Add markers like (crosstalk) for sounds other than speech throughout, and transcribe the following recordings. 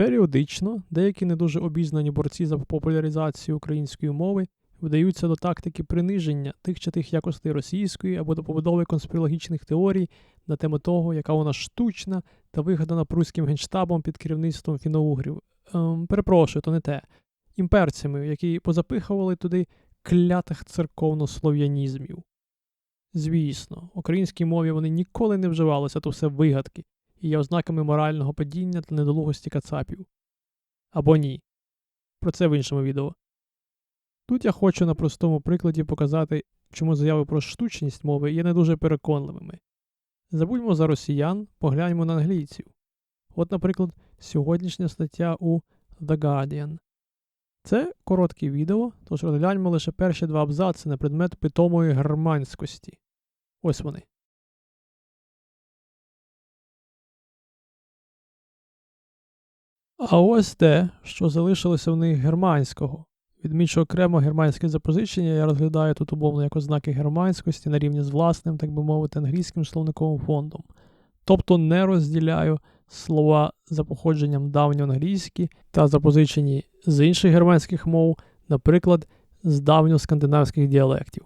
Періодично деякі не дуже обізнані борці за популяризацію української мови вдаються до тактики приниження тих чи тих якостей російської або до побудови конспірологічних теорій на тему того, яка вона штучна та вигадана прусським генштабом під керівництвом фіноугрів. Ем, перепрошую, то не те. Імперцями, які позапихували туди клятих церковнослов'янізмів. Звісно, українській мові вони ніколи не вживалися, то все вигадки і є ознаками морального падіння та недолугості кацапів. Або ні. Про це в іншому відео. Тут я хочу на простому прикладі показати, чому заяви про штучність мови є не дуже переконливими. Забудьмо за росіян, погляньмо на англійців. От, наприклад, сьогоднішня стаття у The Guardian. Це коротке відео, тож розгляньмо лише перші два абзаци на предмет питомої германськості. Ось вони. А ось те, що залишилося в них германського. Відмічу окремо германське запозичення, я розглядаю тут умовно як ознаки германськості на рівні з власним, так би мовити, англійським словниковим фондом. Тобто не розділяю слова за походженням давньоанглійські та запозичені з інших германських мов, наприклад, з давньоскандинавських діалектів.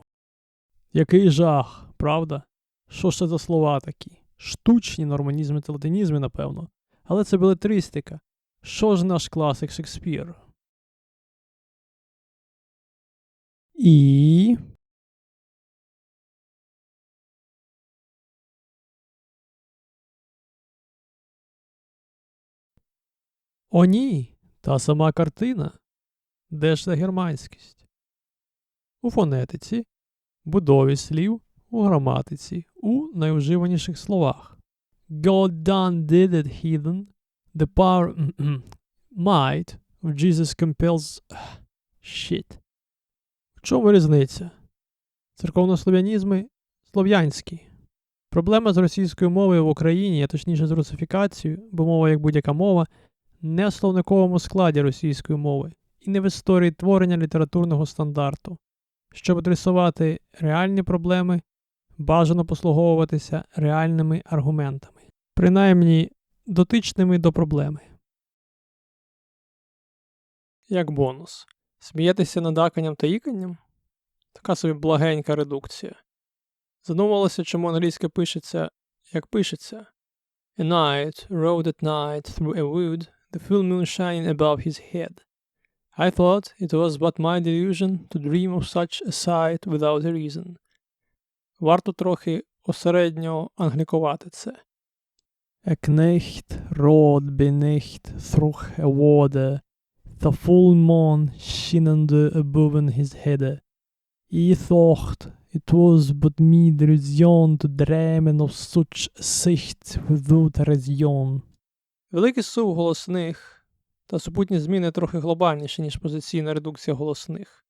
Який жах, правда? Що ж це за слова такі? Штучні норманізми та латинізми, напевно. Але це белетристика. Що ж наш класик Шекспір? І. О, ні, та сама картина. Де ж та германськість? У фонетиці, будові слів, у граматиці, у найвживаніших словах. God done did it, heathen. The power might of Jesus compels (sighs) shit. В чому різниця? Церковнослов'янізми слов'янські. Проблема з російською мовою в Україні, а точніше з русифікацією, бо мова, як будь-яка мова, не в словниковому складі російської мови і не в історії творення літературного стандарту. Щоб адресувати реальні проблеми, бажано послуговуватися реальними аргументами, принаймні дотичними до проблеми. Як бонус. Смієтеся над аканням та іканням? Така собі благенька редукція. Задумувалося, чому англійська пишеться, як пишеться. A knight rode at night through a wood, the full moon shining above his head. I thought it was but my delusion to dream of such a sight without a reason. Варто трохи осередньо англікувати це. A knecht rode beneath through a the full moon shinande above his head. I thought it was but me delusion to dream of such a sight without reason. Великий сув голосних та супутні зміни трохи глобальніші, ніж позиційна редукція голосних.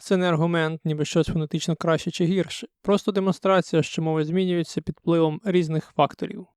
Це не аргумент, ніби щось фонетично краще чи гірше, просто демонстрація, що мови змінюються під впливом різних факторів.